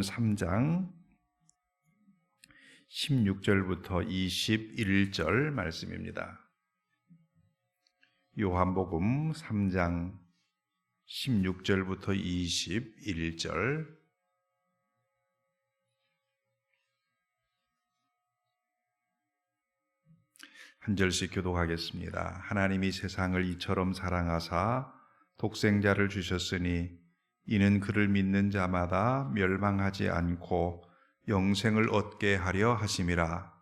3장 16절부터 21절 말씀입니다. 요한복음 3장 16절부터 21절 한 절씩 교독하겠습니다. 하나님이 세상을 이처럼 사랑하사 독생자를 주셨으니 이는 그를 믿는 자마다 멸망하지 않고 영생을 얻게 하려 하심이라.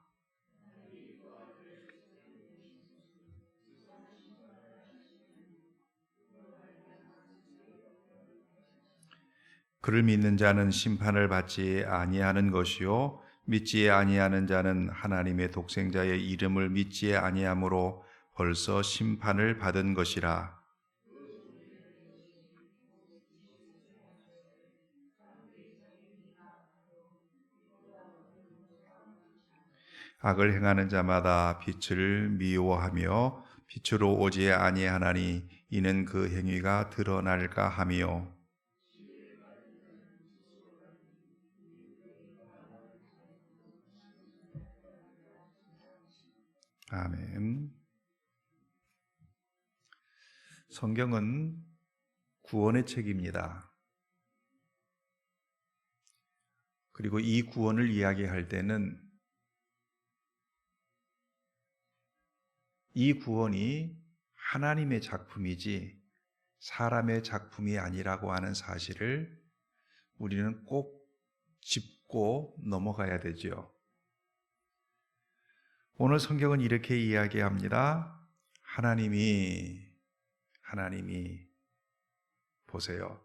그를 믿는 자는 심판을 받지 아니하는 것이요 믿지 아니하는 자는 하나님의 독생자의 이름을 믿지 아니하므로 벌써 심판을 받은 것이라. 악을 행하는 자마다 빛을 미워하며 빛으로 오지 아니하나니 이는 그 행위가 드러날까 하며 아멘. 성경은 구원의 책입니다. 그리고 이 구원을 이야기할 때는 이 구원이 하나님의 작품이지 사람의 작품이 아니라고 하는 사실을 우리는 꼭 짚고 넘어가야 되죠. 오늘 성경은 이렇게 이야기합니다. 하나님이, 하나님이, 보세요.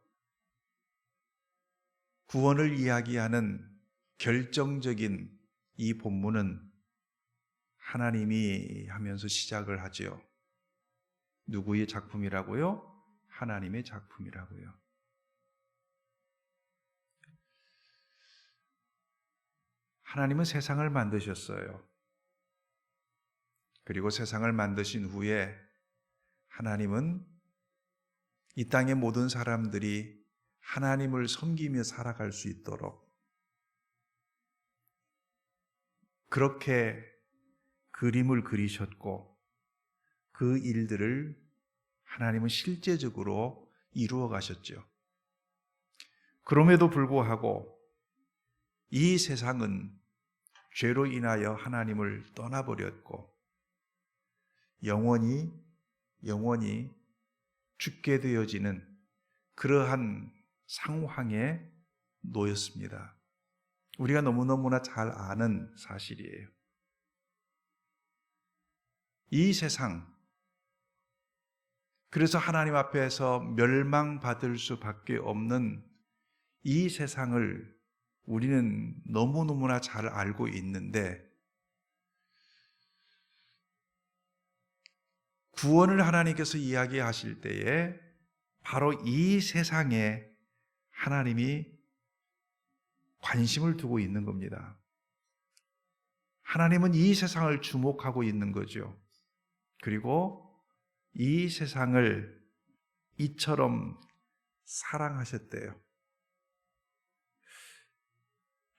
구원을 이야기하는 결정적인 이 본문은 하나님이 하면서 시작을 하지요. 누구의 작품이라고요? 하나님의 작품이라고요. 하나님은 세상을 만드셨어요. 그리고 세상을 만드신 후에 하나님은 이 땅의 모든 사람들이 하나님을 섬기며 살아갈 수 있도록 그렇게 그림을 그리셨고 그 일들을 하나님은 실제적으로 이루어 가셨죠. 그럼에도 불구하고 이 세상은 죄로 인하여 하나님을 떠나버렸고 영원히 영원히 죽게 되어지는 그러한 상황에 놓였습니다. 우리가 너무너무나 잘 아는 사실이에요. 이 세상, 그래서 하나님 앞에서 멸망받을 수밖에 없는 이 세상을 우리는 너무너무나 잘 알고 있는데, 구원을 하나님께서 이야기하실 때에 바로 이 세상에 하나님이 관심을 두고 있는 겁니다. 하나님은 이 세상을 주목하고 있는 거죠. 그리고 이 세상을 이처럼 사랑하셨대요.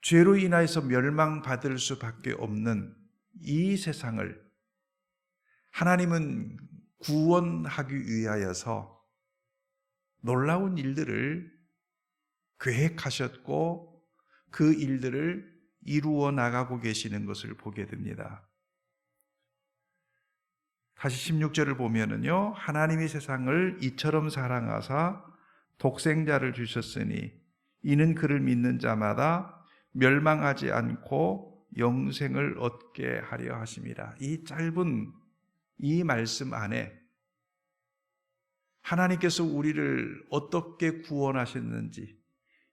죄로 인하여서 멸망받을 수밖에 없는 이 세상을 하나님은 구원하기 위하여서 놀라운 일들을 계획하셨고 그 일들을 이루어 나가고 계시는 것을 보게 됩니다. 다시 16절을 보면은요, 하나님이 세상을 이처럼 사랑하사 독생자를 주셨으니 이는 그를 믿는 자마다 멸망하지 않고 영생을 얻게 하려 하심이라. 이 짧은 이 말씀 안에 하나님께서 우리를 어떻게 구원하셨는지,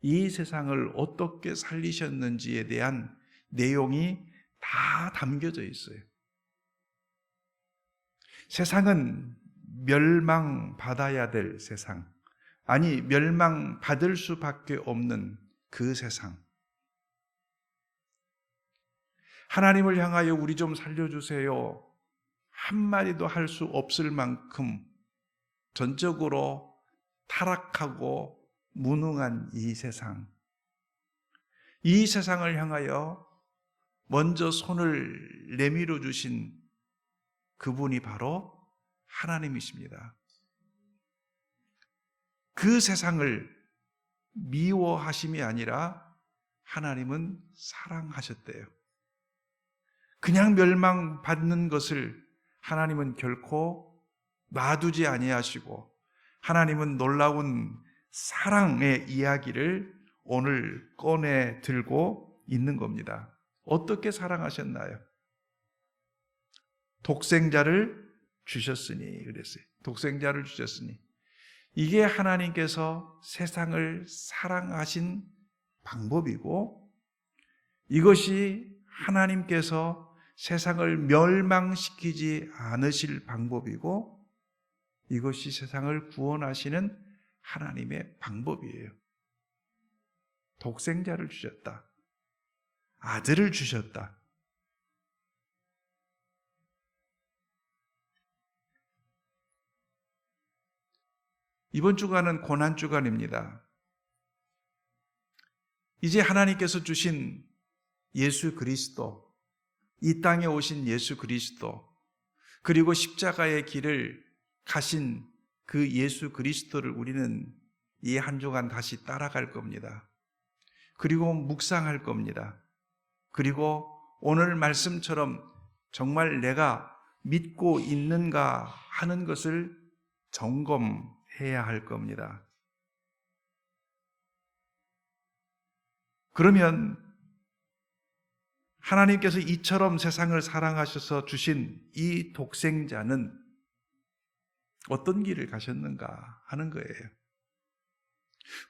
이 세상을 어떻게 살리셨는지에 대한 내용이 다 담겨져 있어요. 세상은 멸망받아야 될 세상, 아니, 멸망받을 수밖에 없는 그 세상. 하나님을 향하여 우리 좀 살려주세요. 한마디도 할 수 없을 만큼 전적으로 타락하고 무능한 이 세상. 이 세상을 향하여 먼저 손을 내밀어 주신 그분이 바로 하나님이십니다. 그 세상을 미워하심이 아니라 하나님은 사랑하셨대요. 그냥 멸망받는 것을 하나님은 결코 놔두지 아니하시고 하나님은 놀라운 사랑의 이야기를 오늘 꺼내 들고 있는 겁니다. 어떻게 사랑하셨나요? 독생자를 주셨으니 그랬어요. 독생자를 주셨으니 이게 하나님께서 세상을 사랑하신 방법이고 이것이 하나님께서 세상을 멸망시키지 않으실 방법이고 이것이 세상을 구원하시는 하나님의 방법이에요. 독생자를 주셨다. 아들을 주셨다. 이번 주간은 고난 주간입니다. 이제 하나님께서 주신 예수 그리스도, 이 땅에 오신 예수 그리스도, 그리고 십자가의 길을 가신 그 예수 그리스도를 우리는 이 한 주간 다시 따라갈 겁니다. 그리고 묵상할 겁니다. 그리고 오늘 말씀처럼 정말 내가 믿고 있는가 하는 것을 점검 해야 할 겁니다. 그러면 하나님께서 이처럼 세상을 사랑하셔서 주신 이 독생자는 어떤 길을 가셨는가 하는 거예요.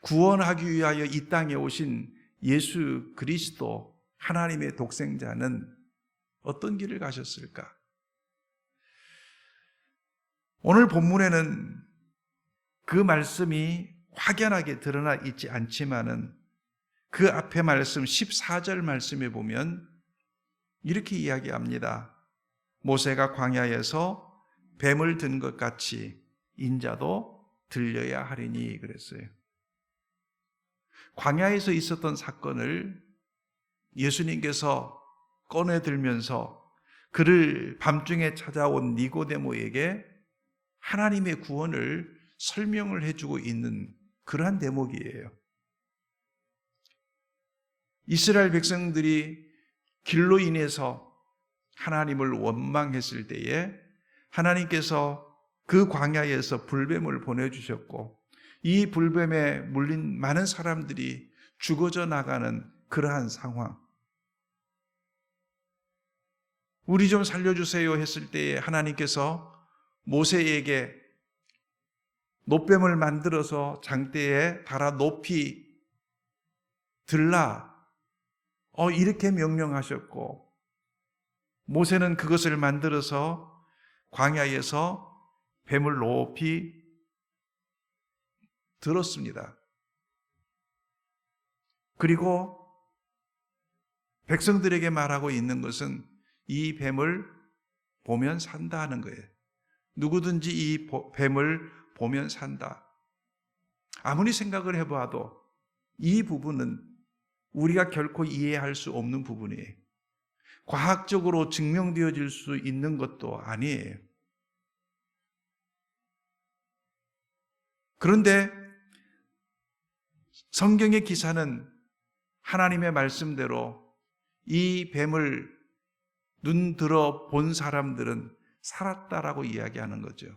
구원하기 위하여 이 땅에 오신 예수 그리스도 하나님의 독생자는 어떤 길을 가셨을까? 오늘 본문에는 그 말씀이 확연하게 드러나 있지 않지만은 그 앞에 말씀 14절 말씀에 보면 이렇게 이야기합니다. 모세가 광야에서 뱀을 든 것 같이 인자도 들려야 하리니 그랬어요. 광야에서 있었던 사건을 예수님께서 꺼내 들면서 그를 밤중에 찾아온 니고데모에게 하나님의 구원을 설명을 해주고 있는 그러한 대목이에요. 이스라엘 백성들이 길로 인해서 하나님을 원망했을 때에 하나님께서 그 광야에서 불뱀을 보내주셨고 이 불뱀에 물린 많은 사람들이 죽어져 나가는 그러한 상황. 우리 좀 살려주세요 했을 때에 하나님께서 모세에게 노뱀을 만들어서 장대에 달아 높이 들라. 어, 이렇게 명령하셨고, 모세는 그것을 만들어서 광야에서 뱀을 높이 들었습니다. 그리고 백성들에게 말하고 있는 것은 이 뱀을 보면 산다 하는 거예요. 누구든지 이 뱀을 보면 산다. 아무리 생각을 해봐도 이 부분은 우리가 결코 이해할 수 없는 부분이에요. 과학적으로 증명되어질 수 있는 것도 아니에요. 그런데 성경의 기사는 하나님의 말씀대로 이 뱀을 눈 들어 본 사람들은 살았다라고 이야기하는 거죠.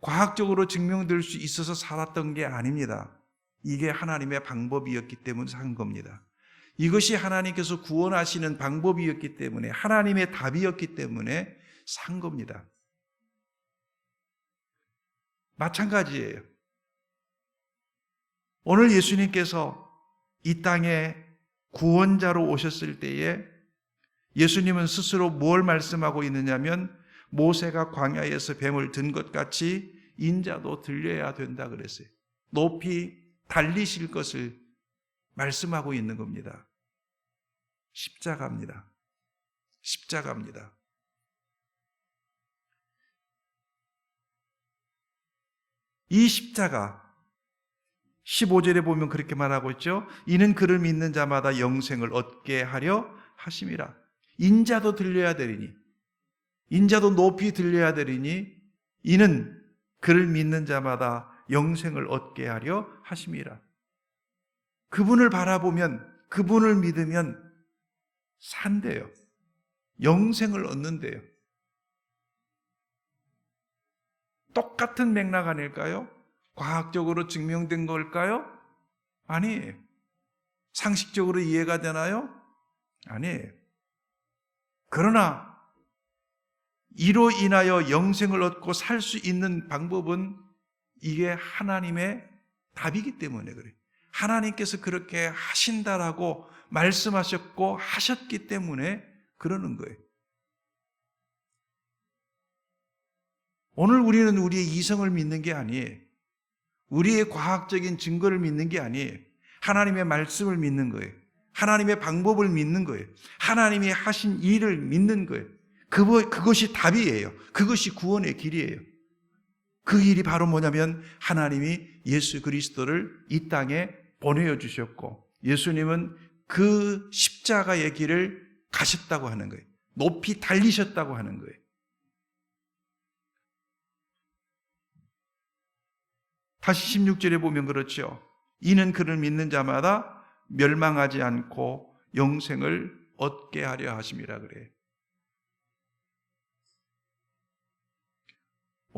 과학적으로 증명될 수 있어서 살았던 게 아닙니다. 이게 하나님의 방법이었기 때문에 산 겁니다. 이것이 하나님께서 구원하시는 방법이었기 때문에 하나님의 답이었기 때문에 산 겁니다. 마찬가지예요. 오늘 예수님께서 이 땅에 구원자로 오셨을 때에 예수님은 스스로 뭘 말씀하고 있느냐면 모세가 광야에서 뱀을 든 것 같이 인자도 들려야 된다 그랬어요. 높이 달리실 것을 말씀하고 있는 겁니다. 십자가입니다. 십자가입니다. 이 십자가, 15절에 보면 그렇게 말하고 있죠. 이는 그를 믿는 자마다 영생을 얻게 하려 하심이라. 인자도 들려야 되리니 인자도 높이 들려야 되리니 이는 그를 믿는 자마다 영생을 얻게 하려 하심이라. 그분을 바라보면 그분을 믿으면 산대요. 영생을 얻는데요. 똑같은 맥락 아닐까요? 과학적으로 증명된 걸까요? 아니에요. 상식적으로 이해가 되나요? 아니에요. 그러나 이로 인하여 영생을 얻고 살 수 있는 방법은 이게 하나님의 답이기 때문에 그래요. 하나님께서 그렇게 하신다라고 말씀하셨고 하셨기 때문에 그러는 거예요. 오늘 우리는 우리의 이성을 믿는 게 아니에요. 우리의 과학적인 증거를 믿는 게 아니에요. 하나님의 말씀을 믿는 거예요. 하나님의 방법을 믿는 거예요. 하나님이 하신 일을 믿는 거예요. 그거, 그것이 답이에요. 그것이 구원의 길이에요. 그 일이 바로 뭐냐면 하나님이 예수 그리스도를 이 땅에 보내어 주셨고 예수님은 그 십자가의 길을 가셨다고 하는 거예요. 높이 달리셨다고 하는 거예요. 다시 16절에 보면 그렇죠. 이는 그를 믿는 자마다 멸망하지 않고 영생을 얻게 하려 하심이라 그래.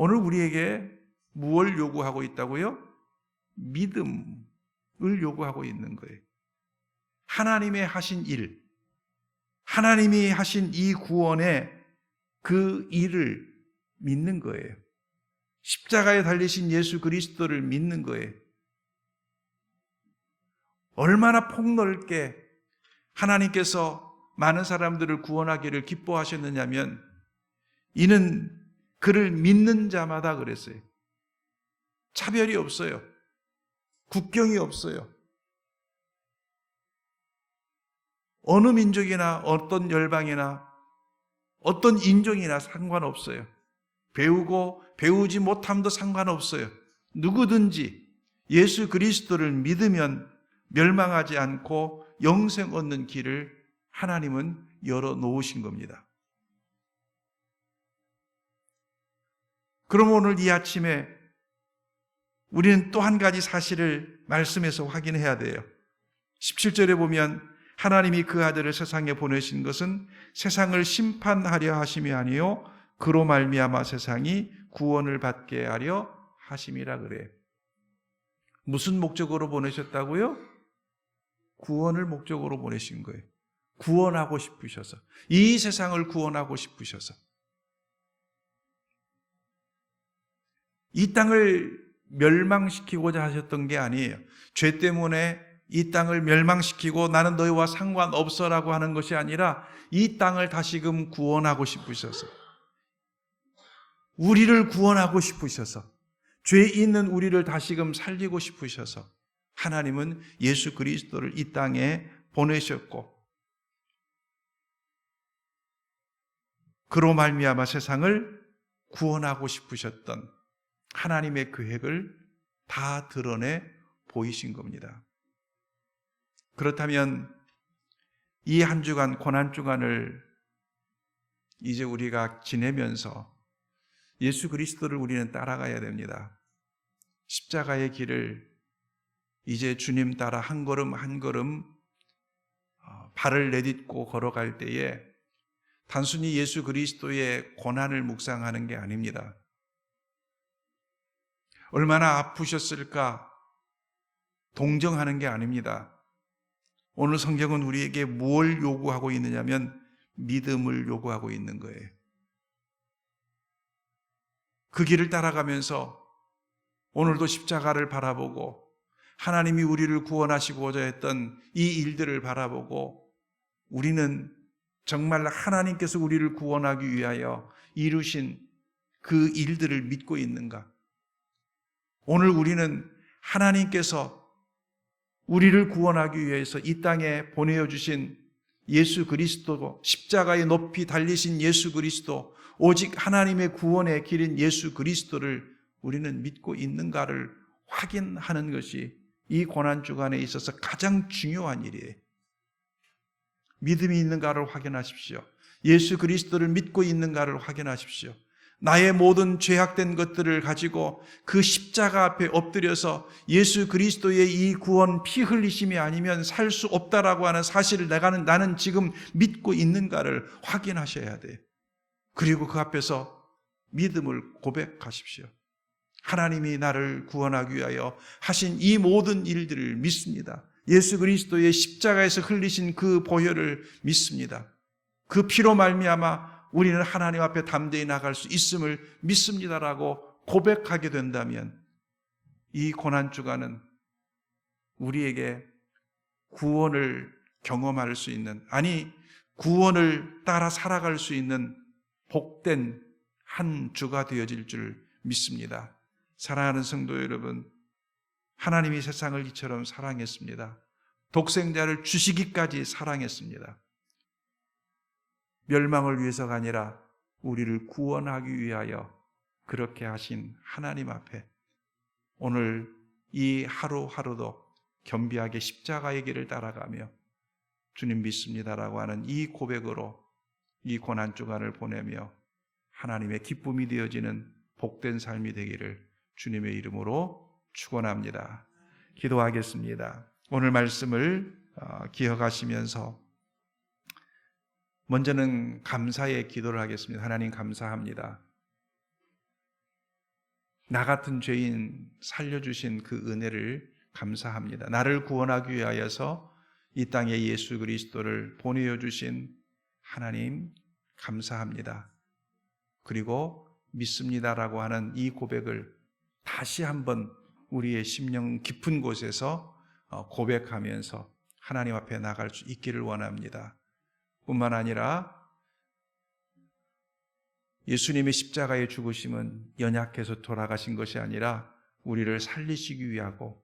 오늘 우리에게 무엇을 요구하고 있다고요? 믿음을 요구하고 있는 거예요. 하나님의 하신 일, 하나님이 하신 이 구원의 그 일을 믿는 거예요. 십자가에 달리신 예수 그리스도를 믿는 거예요. 얼마나 폭넓게 하나님께서 많은 사람들을 구원하기를 기뻐하셨느냐면 이는 그를 믿는 자마다 그랬어요. 차별이 없어요. 국경이 없어요. 어느 민족이나 어떤 열방이나 어떤 인종이나 상관없어요. 배우고 배우지 못함도 상관없어요. 누구든지 예수 그리스도를 믿으면 멸망하지 않고 영생 얻는 길을 하나님은 열어 놓으신 겁니다. 그럼 오늘 이 아침에 우리는 또 한 가지 사실을 말씀에서 확인해야 돼요. 17절에 보면 하나님이 그 아들을 세상에 보내신 것은 세상을 심판하려 하심이 아니요 그로 말미암아 세상이 구원을 받게 하려 하심이라 그래. 무슨 목적으로 보내셨다고요? 구원을 목적으로 보내신 거예요. 구원하고 싶으셔서. 이 세상을 구원하고 싶으셔서. 이 땅을 멸망시키고자 하셨던 게 아니에요. 죄 때문에 이 땅을 멸망시키고 나는 너희와 상관없어라고 하는 것이 아니라 이 땅을 다시금 구원하고 싶으셔서. 우리를 구원하고 싶으셔서. 죄 있는 우리를 다시금 살리고 싶으셔서. 하나님은 예수 그리스도를 이 땅에 보내셨고 그로 말미암아 세상을 구원하고 싶으셨던 하나님의 계획을 다 드러내 보이신 겁니다. 그렇다면 이 한 주간 고난 주간을 이제 우리가 지내면서 예수 그리스도를 우리는 따라가야 됩니다. 십자가의 길을 이제 주님 따라 한 걸음 한 걸음 어, 발을 내딛고 걸어갈 때에 단순히 예수 그리스도의 고난을 묵상하는 게 아닙니다. 얼마나 아프셨을까 동정하는 게 아닙니다. 오늘 성경은 우리에게 뭘 요구하고 있느냐면 믿음을 요구하고 있는 거예요. 그 길을 따라가면서 오늘도 십자가를 바라보고 하나님이 우리를 구원하시고자 했던 이 일들을 바라보고 우리는 정말 하나님께서 우리를 구원하기 위하여 이루신 그 일들을 믿고 있는가? 오늘 우리는 하나님께서 우리를 구원하기 위해서 이 땅에 보내어 주신 예수 그리스도, 십자가에 높이 달리신 예수 그리스도, 오직 하나님의 구원의 길인 예수 그리스도를 우리는 믿고 있는가를 확인하는 것이 이 고난 주간에 있어서 가장 중요한 일이에요. 믿음이 있는가를 확인하십시오. 예수 그리스도를 믿고 있는가를 확인하십시오. 나의 모든 죄악된 것들을 가지고 그 십자가 앞에 엎드려서 예수 그리스도의 이 구원 피 흘리심이 아니면 살 수 없다라고 하는 사실을 내가는 나는 지금 믿고 있는가를 확인하셔야 돼. 그리고 그 앞에서 믿음을 고백하십시오. 하나님이 나를 구원하기 위하여 하신 이 모든 일들을 믿습니다. 예수 그리스도의 십자가에서 흘리신 그 보혈을 믿습니다. 그 피로 말미암아 우리는 하나님 앞에 담대히 나갈 수 있음을 믿습니다라고 고백하게 된다면 이 고난 주간은 우리에게 구원을 경험할 수 있는 아니 구원을 따라 살아갈 수 있는 복된 한 주가 되어질 줄 믿습니다. 사랑하는 성도 여러분, 하나님이 세상을 이처럼 사랑했습니다. 독생자를 주시기까지 사랑했습니다. 멸망을 위해서가 아니라 우리를 구원하기 위하여 그렇게 하신 하나님 앞에 오늘 이 하루하루도 겸비하게 십자가의 길을 따라가며 주님 믿습니다라고 하는 이 고백으로 이 고난 주간을 보내며 하나님의 기쁨이 되어지는 복된 삶이 되기를 주님의 이름으로 축원합니다. 기도하겠습니다. 오늘 말씀을 어, 기억하시면서 먼저는 감사의 기도를 하겠습니다. 하나님 감사합니다. 나 같은 죄인 살려주신 그 은혜를 감사합니다. 나를 구원하기 위하여서 이 땅에 예수 그리스도를 보내어 주신 하나님 감사합니다. 그리고 믿습니다라고 하는 이 고백을 다시 한번 우리의 심령 깊은 곳에서 어, 고백하면서 하나님 앞에 나갈 수 있기를 원합니다. 뿐만 아니라 예수님의 십자가의 죽으심은 연약해서 돌아가신 것이 아니라 우리를 살리시기 위하고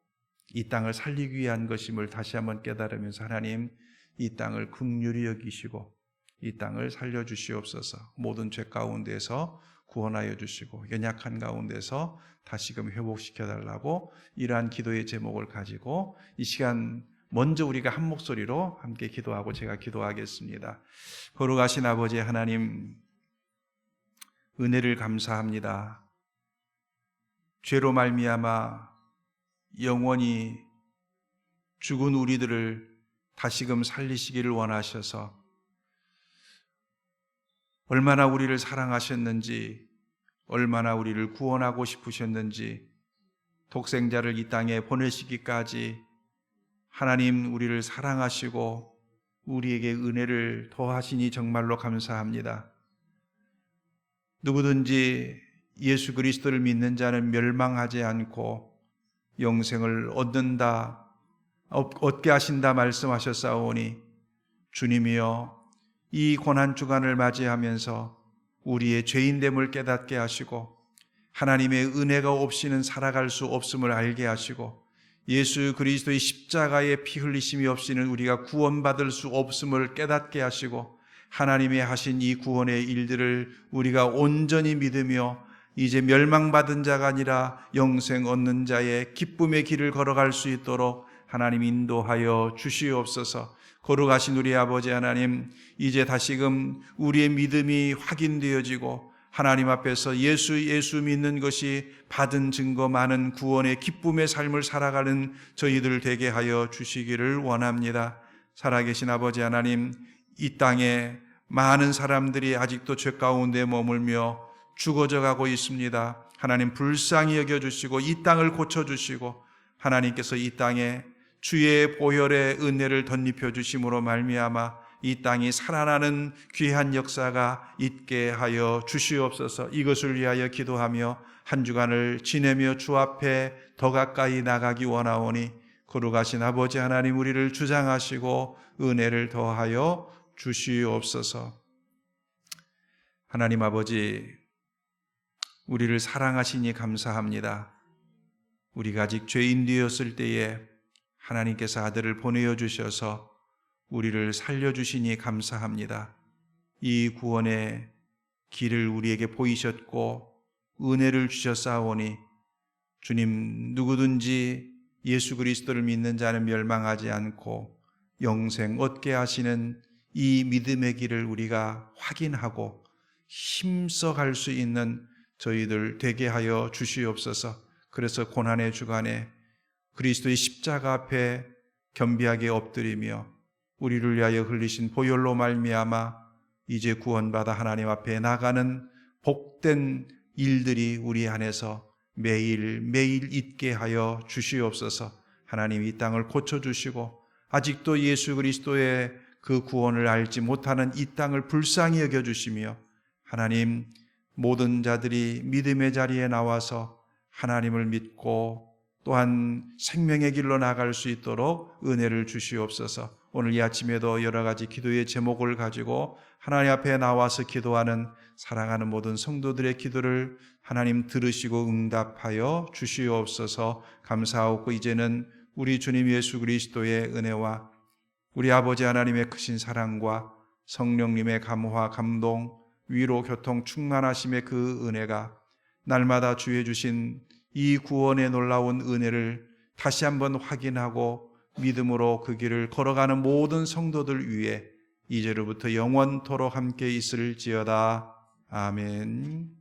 이 땅을 살리기 위한 것임을 다시 한번 깨달으면서 하나님 이 땅을 극률히 여기시고 이 땅을 살려 주시옵소서. 모든 죄 가운데서 구원하여 주시고 연약한 가운데서 다시금 회복시켜 달라고 이러한 기도의 제목을 가지고 이 시간 먼저 우리가 한 목소리로 함께 기도하고 제가 기도하겠습니다. 거룩하신 아버지 하나님 은혜를 감사합니다. 죄로 말미암아 영원히 죽은 우리들을 다시금 살리시기를 원하셔서 얼마나 우리를 사랑하셨는지, 얼마나 우리를 구원하고 싶으셨는지, 독생자를 이 땅에 보내시기까지 하나님 우리를 사랑하시고 우리에게 은혜를 더하시니 정말로 감사합니다. 누구든지 예수 그리스도를 믿는 자는 멸망하지 않고 영생을 얻는다, 얻게 하신다 말씀하셨사오니 주님이여 이 고난 주간을 맞이하면서 우리의 죄인됨을 깨닫게 하시고 하나님의 은혜가 없이는 살아갈 수 없음을 알게 하시고 예수 그리스도의 십자가의 피 흘리심이 없이는 우리가 구원받을 수 없음을 깨닫게 하시고 하나님의 하신 이 구원의 일들을 우리가 온전히 믿으며 이제 멸망받은 자가 아니라 영생 얻는 자의 기쁨의 길을 걸어갈 수 있도록 하나님 인도하여 주시옵소서. 거룩하신 우리 아버지 하나님, 이제 다시금 우리의 믿음이 확인되어지고 하나님 앞에서 예수 예수 믿는 것이 받은 증거 많은 구원의 기쁨의 삶을 살아가는 저희들 되게 하여 주시기를 원합니다. 살아계신 아버지 하나님, 이 땅에 많은 사람들이 아직도 죄 가운데 머물며 죽어져 가고 있습니다. 하나님 불쌍히 여겨 주시고 이 땅을 고쳐 주시고 하나님께서 이 땅에 주의 보혈의 은혜를 덧입혀 주심으로 말미암아 이 땅이 살아나는 귀한 역사가 있게 하여 주시옵소서. 이것을 위하여 기도하며 한 주간을 지내며 주 앞에 더 가까이 나가기 원하오니 거룩하신 아버지 하나님 우리를 주장하시고 은혜를 더하여 주시옵소서. 하나님 아버지 우리를 사랑하시니 감사합니다. 우리가 아직 죄인 되었을 때에 하나님께서 아들을 보내어 주셔서 우리를 살려주시니 감사합니다. 이 구원의 길을 우리에게 보이셨고 은혜를 주셨사오니 주님 누구든지 예수 그리스도를 믿는 자는 멸망하지 않고 영생 얻게 하시는 이 믿음의 길을 우리가 확인하고 힘써 갈 수 있는 저희들 되게 하여 주시옵소서. 그래서 고난의 주간에 그리스도의 십자가 앞에 겸비하게 엎드리며 우리를 위하여 흘리신 보혈로 말미암아 이제 구원받아 하나님 앞에 나가는 복된 일들이 우리 안에서 매일 매일 있게 하여 주시옵소서. 하나님 이 땅을 고쳐 주시고 아직도 예수 그리스도의 그 구원을 알지 못하는 이 땅을 불쌍히 여겨 주시며 하나님 모든 자들이 믿음의 자리에 나와서 하나님을 믿고 또한 생명의 길로 나갈 수 있도록 은혜를 주시옵소서. 오늘 이 아침에도 여러 가지 기도의 제목을 가지고 하나님 앞에 나와서 기도하는 사랑하는 모든 성도들의 기도를 하나님 들으시고 응답하여 주시옵소서 감사하고 이제는 우리 주님 예수 그리스도의 은혜와 우리 아버지 하나님의 크신 사랑과 성령님의 감화 감동 위로 교통 충만하심의 그 은혜가 날마다 주해 주신 이 구원의 놀라운 은혜를 다시 한번 확인하고 믿음으로 그 길을 걸어가는 모든 성도들 위해 이제로부터 영원토록 함께 있을지어다. 아멘.